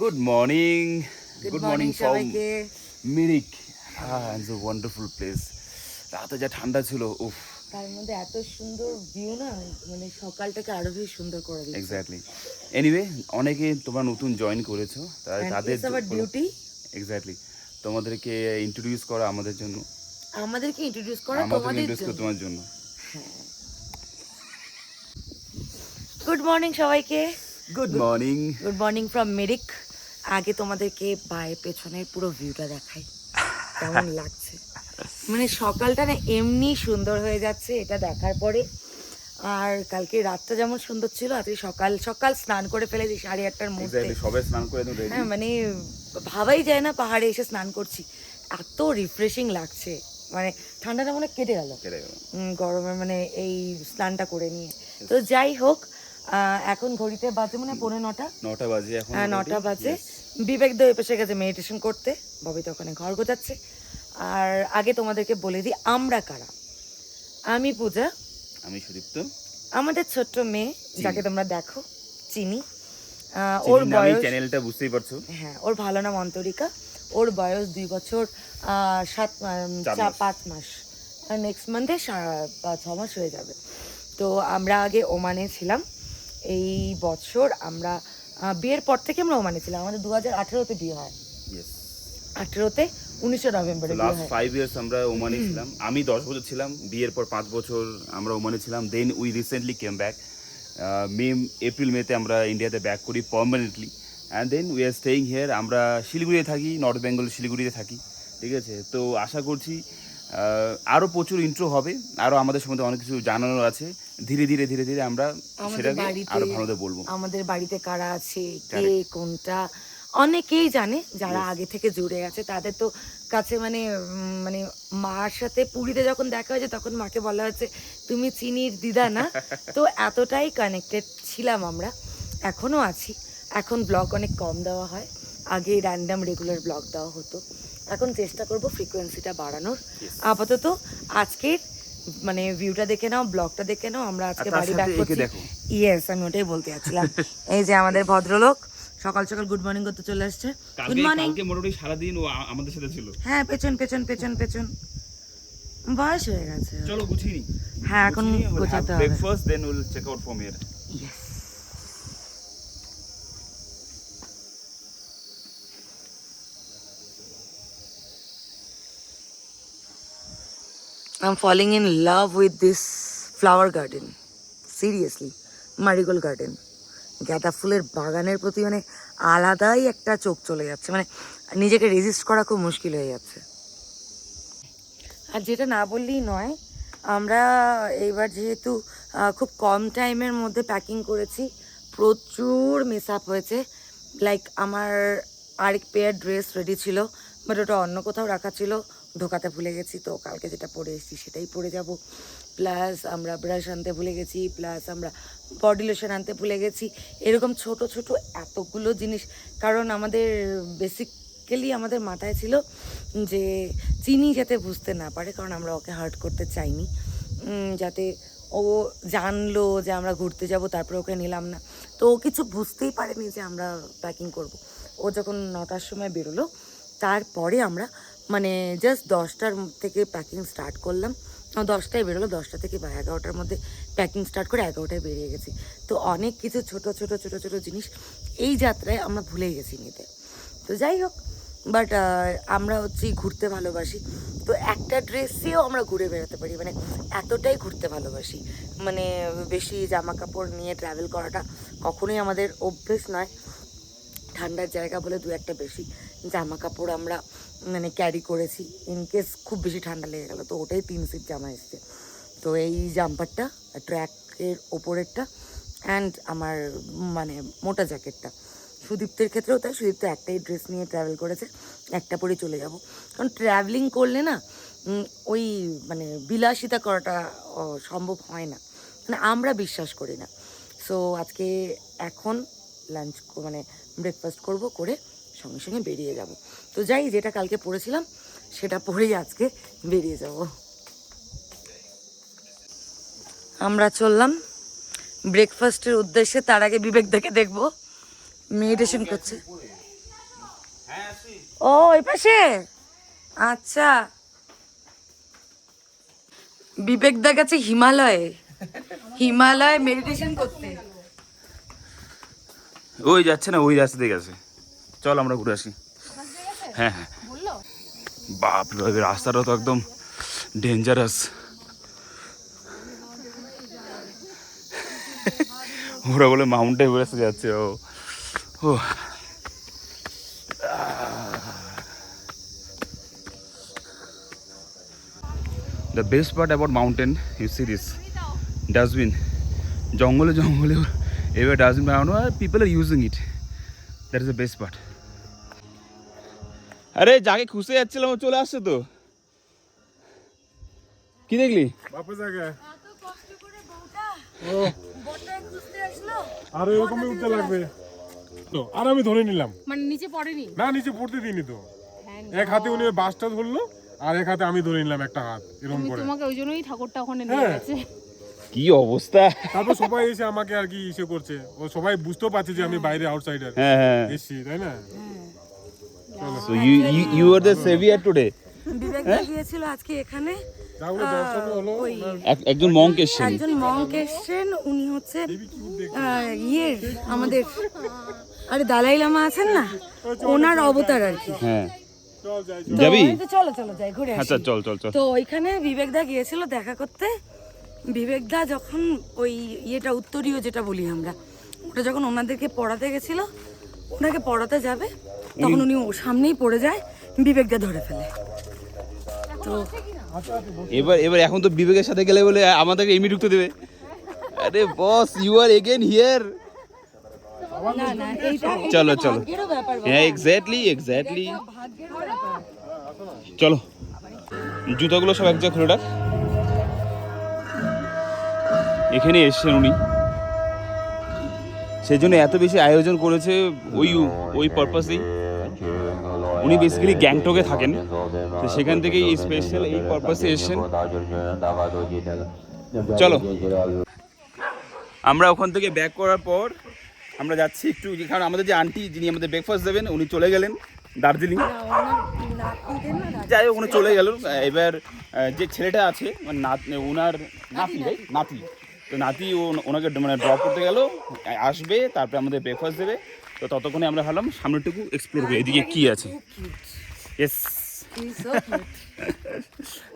Good morning good morning সবাইকে। Mirik it's a wonderful place রাতে যা ঠান্ডা ছিল উফ। তার মধ্যে এত সুন্দর ভিউ না মানে সকালটাকে আরও বেশি সুন্দর করে দিচ্ছে। এক্স্যাক্টলি এনিওয়ে অনেকে তোমরা নতুন জয়েন করেছ তাই তাদের duty এক্স্যাক্টলি তোমাদেরকে ইন্ট্রোডিউস করা আমাদের জন্য। আমাদেরকে ইন্ট্রোডিউস করা তোমাদের করা তোমার জন্য। গুড মর্নিং সবাইকে। Good morning good morning from Mirik আগে তোমাদেরকে বাইরের পেছনের পুরো ভিউটা দেখাই। কেমন লাগছে? মানে সকালটা না এমনি সুন্দর হয়ে যাচ্ছে এটা দেখার পরে। আর কালকে রাতটা যেমন সুন্দর ছিল আজকে সকাল সকাল স্নান করে ফেলেছি সাড়ে আটটার মধ্যে। সবাই স্নান করে হ্যাঁ মানে ভাবাই যায় না পাহাড়ে এসে স্নান করছি। এত রিফ্রেশিং লাগছে। মানে ঠান্ডাটা মনে হয় কেটে গেল। গরমে মানে এই স্নানটা করে নিয়ে। তো যাই হোক এখন ঘড়িতে বাজে মানে পৌনে নটা। নটা বাজে এখন হ্যাঁ নটা বাজে। বিবেক দই পেশে গেছে মেডিটেশন করতে। ববি তো ওখানে ঘর গোছাচ্ছে। আর আগে তোমাদেরকে বলে দিই আমরা কারা? আমি পূজা। আমি সুদীপ্ত। আমাদের ছোট্ট মেয়ে যাকে তোমরা দেখো চিনি। ওর বয়স চ্যানেলটা বুঝতেই পারছ। হ্যাঁ ওর ভালো নাম অন্তরিকা। ওর বয়স দুই বছর সাত। পাঁচ মাস। নেক্সট মান্থে ছ মাস হয়ে যাবে। তো আমরা আগে ওমানে ছিলাম। এই বছর আমরা বিয়ের পর থেকে আমরা ওমানে ছিলাম। আমাদের দু হাজার আঠেরোতে বিয়ে হয়। আঠেরোতে উনিশে নভেম্বরে লাস্ট ফাইভ ইয়ার্স আমরা ওমানে ছিলাম। আমি দশ বছর ছিলাম বিয়ের পর পাঁচ বছর আমরা ওমানে ছিলাম। Then we recently came back May April মেতে আমরা ইন্ডিয়াতে ব্যাক করি permanently and then we are staying here আমরা শিলিগুড়িতে থাকি নর্থ বেঙ্গল শিলিগুড়িতে থাকি। ঠিক আছে? তো আশা করছি আরও প্রচুর ইন্ট্রো হবে। আরও আমাদের সম্বন্ধে অনেক কিছু জানানোর আছে। ধীরে ধীরে ধীরে ধীরে আমরা সেটাকে আরও ভালোতে বলব। আমাদের বাড়িতে কারা আছে কে কোনটা? অনেকেই জানে যারা আগে থেকে জুড়ে আছে তাদের তো কাছে মানে মানে মার সাথে পুরীতে যখন দেখা হয়েছে তখন মাকে বলা হয়েছে তুমি চিনির দিদা না? তো এতটাই কানেক্টেড ছিলাম আমরা এখনও আছি। এখন ব্লগ অনেক কম দেওয়া হয় আগে র্যান্ডাম রেগুলার ব্লগ দেওয়া হতো। এখন চেষ্টা করব ফ্রিকোয়েন্সিটা বাড়ানোর। আপাতত আজকের মানে ভিউটা দেখে নাও ব্লগটা দেখে নাও আমরা আজকে বাড়ি ব্যাক করছি। ইয়েস আমি ওটাই বলতে যাচ্ছিলাম। এই যে আমাদের ভদ্রলোক সকাল সকাল গুড মর্নিং করতে চলে আসছে। গুড মর্নিং কালকে মোটামুটি সারাদিন ও আমাদের সাথে ছিল। হ্যাঁ পেছন পেছন পেছন পেছন। বয়স হয়ে গেছে। চলো গুছিয়ে নি। হ্যাঁ এখন গুছাতে হবে। Breakfast then will check out from here Yes. I'm falling in love with this flower garden. Seriously, marigold garden. গাঁদা ফুলের বাগানের প্রতি মানে আলাদাই একটা চোখ চলে যাচ্ছে মানে নিজেকে রেজিস্ট করা খুব মুশকিল হয়ে যাচ্ছে আর যেটা না বললেই নয় আমরা এইবার যেহেতু খুব কম টাইমের মধ্যে প্যাকিং করেছি প্রচুর মিস আপ হয়েছে লাইক আমার আরেক পেয়ার ড্রেস রেডি ছিল বাট ওটা অন্য কোথাও রাখা ছিল ঢোকাতে ভুলে গেছি, তো কালকে যেটা পরে এসেছি সেটাই পরে যাব। প্লাস আমরা ব্রাশ আনতে ভুলে গেছি, প্লাস আমরা বডি লোশন আনতে ভুলে গেছি। এরকম ছোট ছোট এতগুলো জিনিস, কারণ আমাদের বেসিক্যালি আমাদের মাথায় ছিল যে চিনি যাতে বুঝতে না পারে, কারণ আমরা ওকে হার্ট করতে চাইনি। যাতে ও জানলো যে আমরা ঘুরতে যাব, তারপরে ওকে নিলাম না। তো ও কিছু বুঝতেই পারেনি যে আমরা প্যাকিং করব। ও যখন নটার সময় বেরোলো, তারপরে আমরা মানে জাস্ট দশটার থেকে প্যাকিং স্টার্ট করলাম। দশটায় বেরোলো, দশটা থেকে বা এগারোটার মধ্যে প্যাকিং স্টার্ট করে এগারোটায় বেরিয়ে গেছি। তো অনেক কিছু ছোট ছোট ছোট ছোট জিনিস এই যাত্রায় আমরা ভুলে গেছি নিতে। তো যাই হোক বাট আমরা হচ্ছে ঘুরতে ভালোবাসি। তো একটা ড্রেসেও আমরা ঘুরে বেড়াতে পারি মানে এতটাই ঘুরতে ভালোবাসি। মানে বেশি জামা কাপড় নিয়ে ট্রাভেল করাটা কখনোই আমাদের অভ্যেস নয়। ঠান্ডার জায়গা বলে দু একটা বেশি জামা কাপড় আমরা মানে ক্যারি করেছি ইন কেস খুব বেশি ঠান্ডা লেগে গেলো, তো ওটাই তিন সিট জামা এসছে। তো এই জাম্পারটা ট্র্যাকের ওপরেরটা অ্যান্ড আমার মানে মোটা জ্যাকেটটা সুদীপ্তের ক্ষেত্রেও তাই, সুদীপ্ত একটাই ড্রেস নিয়ে ট্রাভেল করেছে, একটা পরে চলে যাব। কারণ ট্রাভেলিং করলে না ওই মানে বিলাসিতা করাটা সম্ভব হয় না। মানে আমরা বিশ্বাস করি না। সো আজকে এখন লাঞ্চ মানে ব্রেকফাস্ট করব, করে সঙ্গে সঙ্গে বেরিয়ে যাব। তো যাই, যেটা কালকে পড়েছিলাম, সেটা পরেই আজকে বেরিয়ে যাব। আমরা চললাম ব্রেকফাস্টের উদ্দেশ্যে, তার আগে বিবেক দেখে দেখব। মেডিটেশন করছে। ও এই পাশে? আচ্ছা। বিবেক দা গেছে হিমালয়ে। হিমালয় মেডিটেশন করতে। ওই যাচ্ছে না ওই রাস্তা দিয়ে গেছে। চল আমরা ঘুরে আসি। হ্যাঁ হ্যাঁ। বাপ রে রাস্তাটা তো একদম ডেঞ্জারাস ওরা বলে মাউন্ট এভারেস্ট যাচ্ছে ও। ও। The best part about mountain you see this dustbin জঙ্গলে জঙ্গলে এভাবে ডাস্টবিন বানানো আর people are using it that is the best part আরে যাকে খুঁজতে যাচ্ছিলাম চলে আসছে তো। কি দেখলি? বাপস এরকমই উঠতে লাগবে। তো আর আমি ধরে নিলাম। মানে নিচে পড়েনি? না নিচে পড়তে দিইনি তো। হ্যাঁ, এক হাতে উনি বাসটা ধরলো আর এক হাতে আমি ধরে নিলাম একটা হাত এরকম করে। তোমাকে ওই জন্যই ঠাকুরটা ওখানে নিয়ে হ্যাঁ। গেছে। কি অবস্থা? তারপর সবাই এসে আমাকে আর কি ইসে করছে। ও সবাই বুঝতেও পারছে যে আমি বাইরে আউটসাইডার হ্যাঁ হ্যাঁ। এসছি তাই না? So you you you are the saviour today Vivek দা গিয়েছিল আজকে এখানে। একজন মঙ্ক এসছেন। একজন মঙ্ক এসছেন উনি হচ্ছে ইয়ের আমাদের আরে দালাই লামা আছেন না? ওনার অবতার আর কি। হ্যাঁ। চল যাবি? চলো চলো যাই ঘুরে আচ্ছা চল চল চল। তো ওইখানে বিবেক দা গিয়েছিল দেখা করতে। বিবেক দা যখন ওই ইয়েটা উত্তরীয় যেটা বলি আমরা ওটা যখন ওনাদেরকে পড়াতে গেছিল ওনাকে পড়াতে যাবে তখন উনি সামনেই পড়ে যায় বিবেক দা ধরে ফেলে। তো এবার এবার এখন তো বিবেকের সাথে গেলে বলে আমাদেরকে এমনি ঢুকতে দেবে। আরে boss you are again here না না চলো চলো। হ্যাঁ এক্স্যাক্টলি এক্স্যাক্টলি চলো। জুতোগুলো সব এক জায়গায় খুলে রাখ। এখানে এসছেন উনি। সেই জন্য এত বেশি আয়োজন করেছে ওই ওই পারপাসেই উনি বেসিক্যালি গ্যাংটকে থাকেন। তো সেখান থেকেই এই স্পেশাল এই পারপাসে এসছেন। চলো। আমরা ওখান থেকে ব্যাক করার পর আমরা যাচ্ছি একটু কারণ আমাদের যে আন্টি যিনি আমাদের ব্রেকফাস্ট দেবেন, উনি চলে গেলেন দার্জিলিং। যাই হোক, উনি চলে গেল এবার যে ছেলেটা আছে ওনার নাতি নাতি তো নাতি ও ওনাকে মানে ড্রপ করতে গেল আসবে তারপরে আমাদের ব্রেকফাস্ট দেবে। তো ততক্ষণে আমরা ভাবলাম সামনেটুকু এক্সপ্লোর করি এদিকে কী আছে। As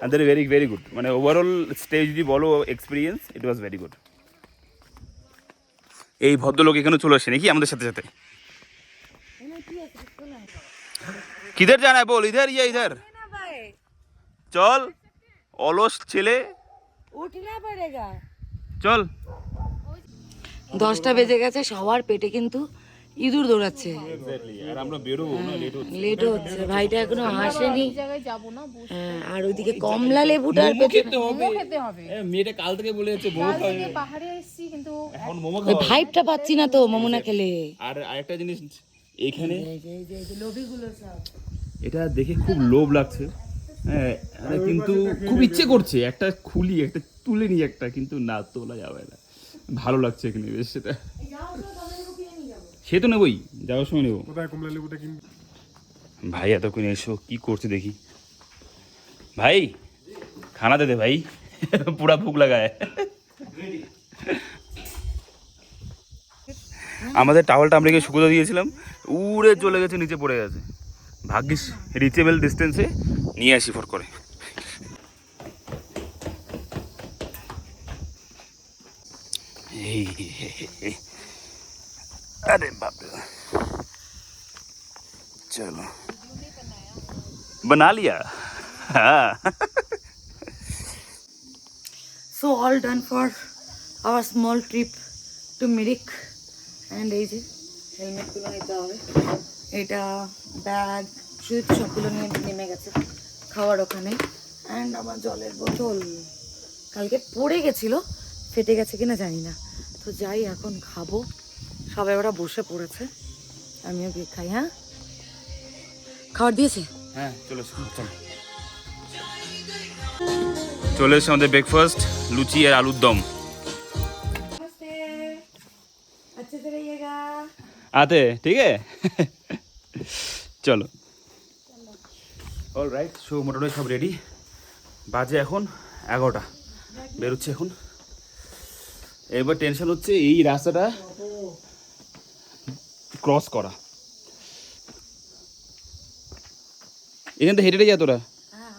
other very very good মানে ওভারঅল স্টে যদি বলো experience it was very good এই ভদ্রলোক এখানে চলে আসে নাকি আমাদের সাথে সাথে? কিধার জানাই বল ইধার ইয়া ইধার। চল অলস ছেলে। উঠনা পড়েগা চল। দশটা বেজে গেছে সবার পেটে কিন্তু ইঁদুর দৌড়াচ্ছে। আর আমরা বেরোবো না লেট হচ্ছে। ভাইটা এখনও হাসেনি এই জায়গায় যাব না বসে। হ্যাঁ, আর ওইদিকে কমলা খেতে হবে। মেয়েটা কাল থেকে বলে যাচ্ছে পাহাড়ে এসেছি কিন্তু এখন মোমো ওই খাওয়া ভাইবটা পাচ্ছি না তো মামুনা খেলে। আর আরেকটা জিনিস এখানে এটা দেখে খুব লোভ লাগছে। হ্যাঁ কিন্তু খুব ইচ্ছে করছে একটা খুলি একটা তুলে নি একটা কিন্তু না তোলা যাবে না। ভালো লাগছে এখানে বেশ সেটা। সে তো নেবই যাওয়ার সময় নেব। ভাই এতক্ষণ এসো কি করছে দেখি। ভাই খানা দে দে ভাই পুরা ভুক লাগায়। আমাদের টাওয়ালটা আমরা গিয়ে শুকোতে দিয়েছিলাম উড়ে চলে গেছে নিচে পড়ে গেছে। ভাগ্যিস রিচেবল ডিস্টেন্সে নিয়ে আসি ফট করে এই আরে বাপরে चलो बना लिया हाँ so all done for our small trip to Mirik and এই যে হেলমেটগুলো নিতে হবে এটা ব্যাগ সুইচ সবগুলো নিয়ে নেমে গেছে খাওয়ার ওখানে। অ্যান্ড আমার জলের বোতল কালকে পড়ে গেছিল ফেটে গেছে কিনা জানি না। তো যাই এখন খাব। সবাই ওরা বসে পড়েছে। আমিও গিয়ে খাই হ্যাঁ? খাবার দিয়েছে? হ্যাঁ চলে চলে এসে আমাদের ব্রেকফাস্ট লুচি আর আলুর দম। আচ্ছা, আতে ঠিক আছে? চলো। অল রাইট সো মোটামুটি সব রেডি বাজে এখন এগারোটা বেরোচ্ছে এখন এবার টেনশন হচ্ছে এই রাস্তাটা ক্রস করা এখান থেকে হেঁটে হেঁটে যা তোরা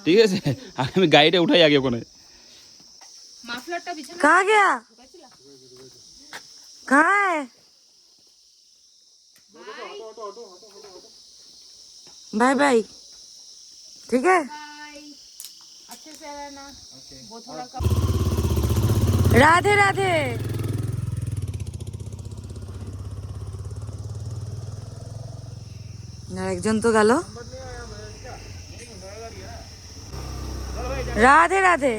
ঠিক আছে আগে আমি গাড়িটা উঠাই আগে ওখানে মাফলারটা বিছানা कहाँ गया कहाँ है बाय बाय ठीक है बाय अच्छे से रहना वो थोड़ा कम রাধে রাধে আর একজন তো গেল রাধে রাধে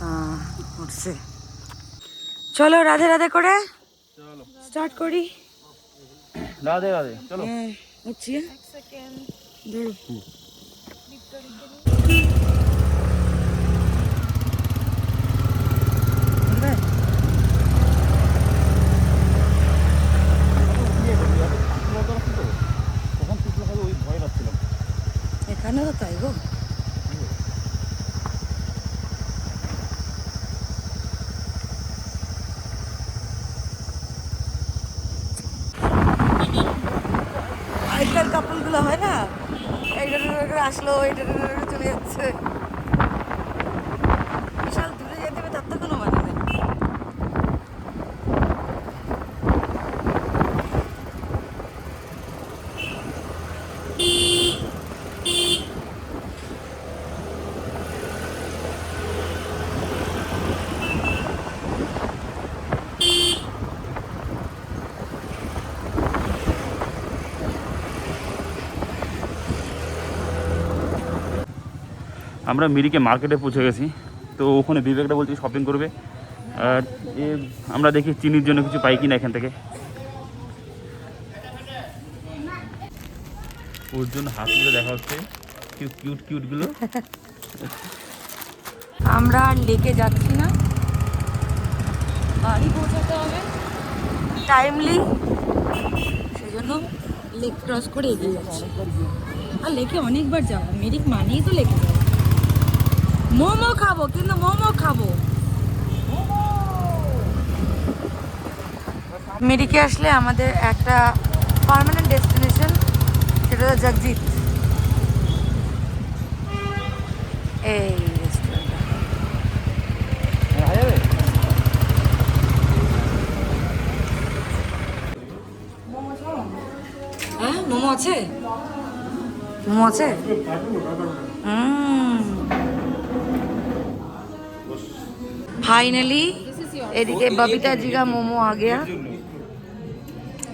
হ্যাঁ উঠছে চলো রাধে রাধে করে স্টার্ট করি? রাধে রাধে চলো। হচ্ছে ধরো আগেকার কাপড়গুলো হয় না? এইটা আসলো এইটা চলে যাচ্ছে বিশাল দূরে যেতে হবে তার তো কোনো মানে নেই আমরা মিরিকে মার্কেটে পৌঁছে গেছি। তো ওখানে বিবেকটা বলছি শপিং করবে। আর আমরা দেখি চিনির জন্য কিছু পাই কিনা এখান থেকে। ওর জন্য হাতগুলো দেখা হচ্ছে। কিউট কিউট কিউটগুলো আমরা আর লেকে যাচ্ছি না। বাড়ি পৌঁছাতে হবে। টাইমলি সেজন্য লেক ক্রস করে এগিয়ে যাচ্ছি। আর লেকে অনেকবার যাওয়া। মেরিক মানেই তো লেকে যাওয়া। মোমো খাব, কিন্তু মোমো খাব। মেরিকে আসলে আমাদের একটা পার্মানেন্ট ডেস্টিনেশন সেটা জগজিৎ। এই হ্যাঁ মোমো আছে? মোমো আছে? ফাইনালি এদিকে oh, ববিতা জিগা মোমো আ গেয়া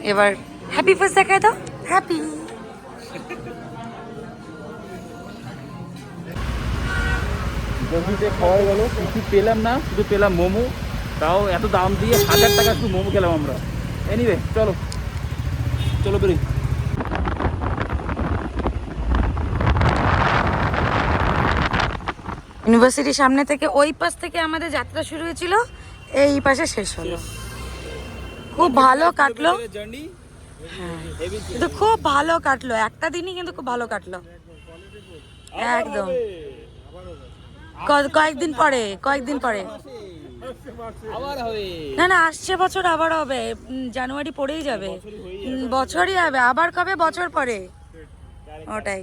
এবার হ্যাপি ফার্স্ট দেখায় তো? হ্যাপি বন্ধুতে খাওয়া গেল কিছু পেলাম না শুধু পেলাম মোমো তাও এত দাম দিয়ে হাজার টাকা শুধু মোমো খেলাম আমরা। এনিওয়ে চলো। চলো বেরোই। ইউনিভার্সিটির সামনে থেকে ওই পাশ থেকে আমাদের যাত্রা শুরু হয়েছিল এই পাশে শেষ হলো। খুব ভালো কাটলো। জার্নি কিন্তু খুব ভালো কাটলো। একটা দিনই কিন্তু খুব ভালো কাটলো। একদম। কয়েকদিন পরে কয়েকদিন পরে। না না আসছে বছর আবার হবে। জানুয়ারি পরেই যাবে। বছরই হবে। আবার কবে? বছর পরে। ওটাই।